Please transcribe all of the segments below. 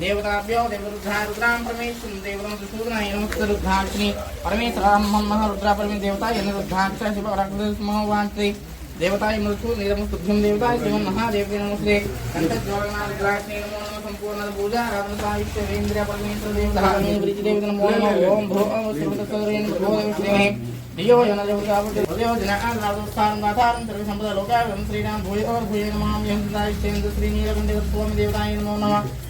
దేవతాభ్యో దేవరుద్రారుద్రాం పరమేశ్వరం దేవతం సుశూదనాయ నమస్కరుద్రాక్షిణి పరమేశ్వరాం మహరుద్రా పరమే దేవత ఎన్న రుద్రాక్ష శివ రకృష్ణ వాంత్రి దేవతాయ మృతు నిరమస్తుభ్యం దేవతాయ శివం మహాదేవ్య నమస్తే. కంఠజ్వలనాగ్రాక్షి నమో నమ. సంపూర్ణ పూజ ఆరాధన సాహిత్య వేంద్ర పరమేశ్వర దేవతాయ బ్రిజ దేవత నమో నమ. ఓం భో సర్వతసరేణ భో దేవశ్రీ దియో జన దేవతాపతి ఉదయో జన దాతారం సర్వ సంపద లోకాయం శ్రీరామ్ భూయో భూయ నమాం శ్రీ నీలకంఠ స్వామి దేవతాయ నమో నమ.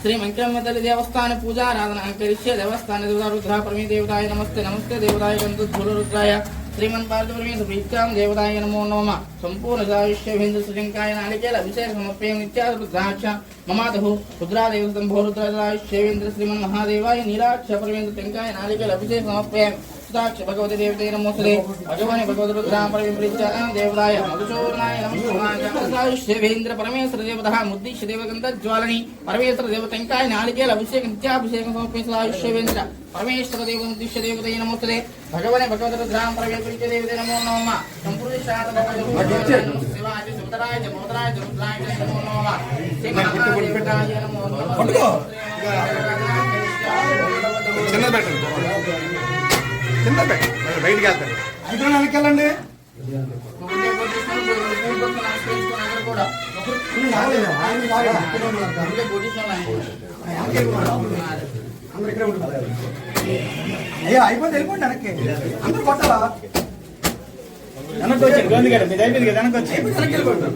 శ్రీ ಮಂಕ್ರಮ್ಮದಲ್ಲಿ ದೇವಸ್ಥಾನ ಪೂಜಾರಾಧನ ಅಂಕರಿಷ್ಯ ದೇವಸ್ಥಾನ ದೇವತಾ ರುದ್ರ ಪ್ರಮೇ ದೇವತಾಯ ನಮಸ್ತೆ ನಮಸ್ತೆ ದೇವತಾಯ ಗಂಧು ಧೂಲ ರುದ್ರಾಯ ಶ್ರೀಮನ್ ಪಾರ್ಥ ಪ್ರಮೇಶ ಪ್ರೀತ್ಯಾಂ ದೇವತಾಯ ನಮೋ ನಮ ಸಂಪೂರ್ಣ ಸಾಯುಷ್ಯಭೇಂದ್ರ ಶ್ರೀಂಕಾಯ ನಾಳಿಕೇಲ ಅಭಿಷೇಕ ಸಮರ್ಪಯ ನಿತ್ಯಾದ ರುದ್ರಾಕ್ಷ ಮಮಾತಹು ರುದ್ರಾದೇವ ಸಂಭೋ ರುದ್ರಾಯುಷ್ಯವೇಂದ್ರ ಶ್ರೀಮನ್ ಮಹಾದೇವಾಯ ನೀಲಾಕ್ಷ ಪ್ರಮೇಂದ್ರ ಶಂಕಾಯ ನಾಳಿಕೇಲ ಅಭಿಷೇಕ ಸಮರ್ಪಯ సుతాక్ష భగవతి దేవతే నమోస్తుతే భగవాని భగవతి రుద్రాం పరివిమృత్య దేవదాయ మధుచూర్ణాయ నమస్కారాయేంద్ర పరమేశ్వర దేవత ముద్దీష దేవగంధ జ్వాలని పరమేశ్వర దేవతంకాయ నాలికేల అభిషేకం నిత్యాభిషేకం సమర్పించవేంద్ర పరమేశ్వర దేవం దిష్య దేవత నమోస్తుతే భగవని భగవతి రుద్రాం నమో నమ సుందరాయ మోదరాయ రుద్రాయ నమో నమ చిన్న పెట్టండి కింద బయటికి వెళ్తాను. ఐదు వెనకెళ్ళండి అయ్యా అయిపోయింది వెళ్ళిపోండి వెనక్కి. అందరు కొట్టాలా? వెనక్కి వచ్చి ఇబ్బంది కదా మీద అయిపోయింది కదా వెనక్కి వచ్చి వెళ్ళిపోండి.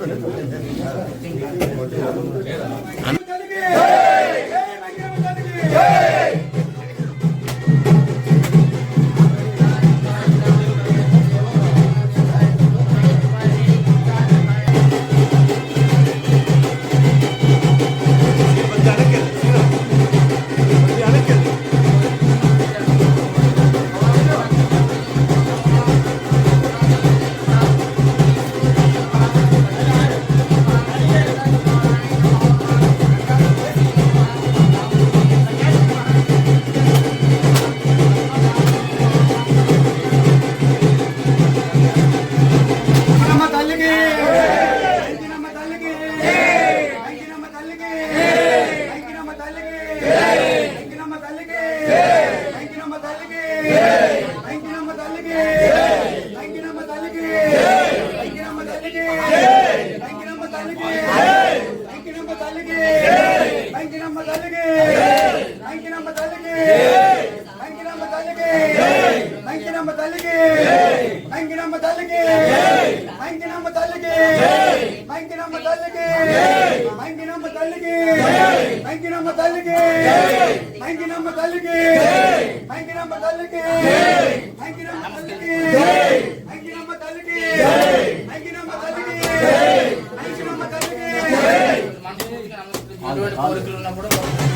అంకినమ్మ తల్లికి. అంకినమ్మ తల్లికి. అంకినమ్మ తల్లికి. అంకినమ్మ తల్లికి. అంకినమ్మ తల్లికి. అంకినమ్మ తల్లికి. అంకినమ్మ తల్లికి. అంకినమ్మ తల్లికి. అంకినమ్మ తల్లికి. కోరికలు ఉన్నప్పుడు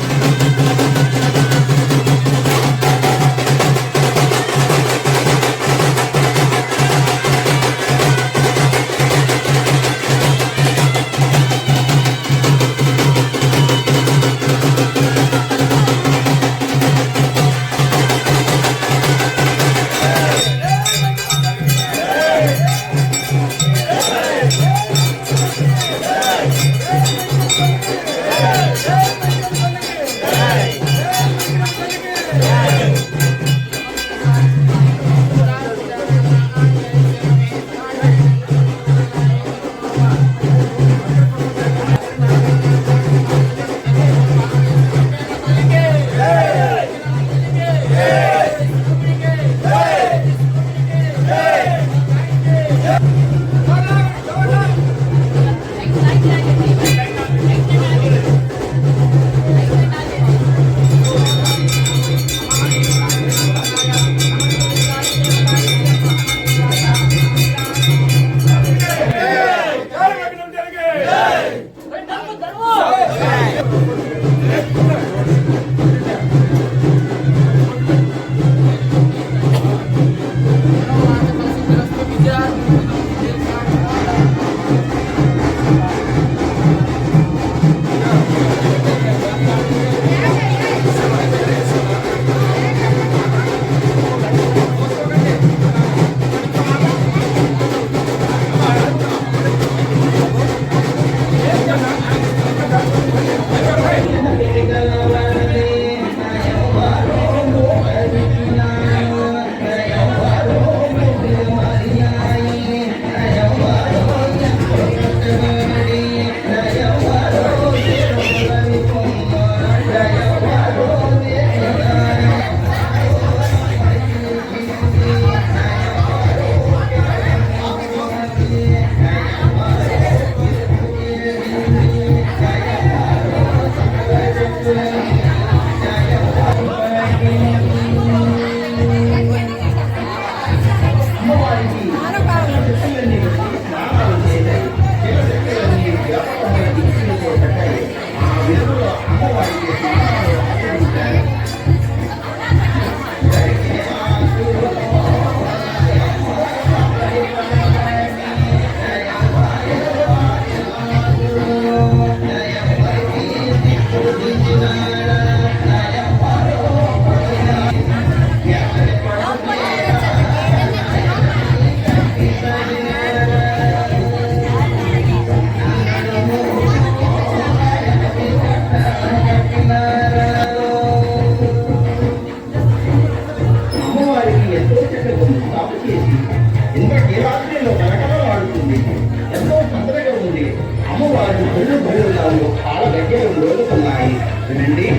రోజుకున్నాయి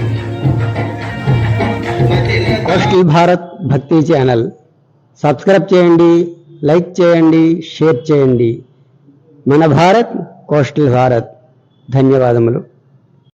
coastal Bharat Bhakti channel. Subscribe చేయండి లైక్ చేయండి షేర్ చేయండి. మన భారత్ కోస్టల్ భారత్. ధన్యవాదములు.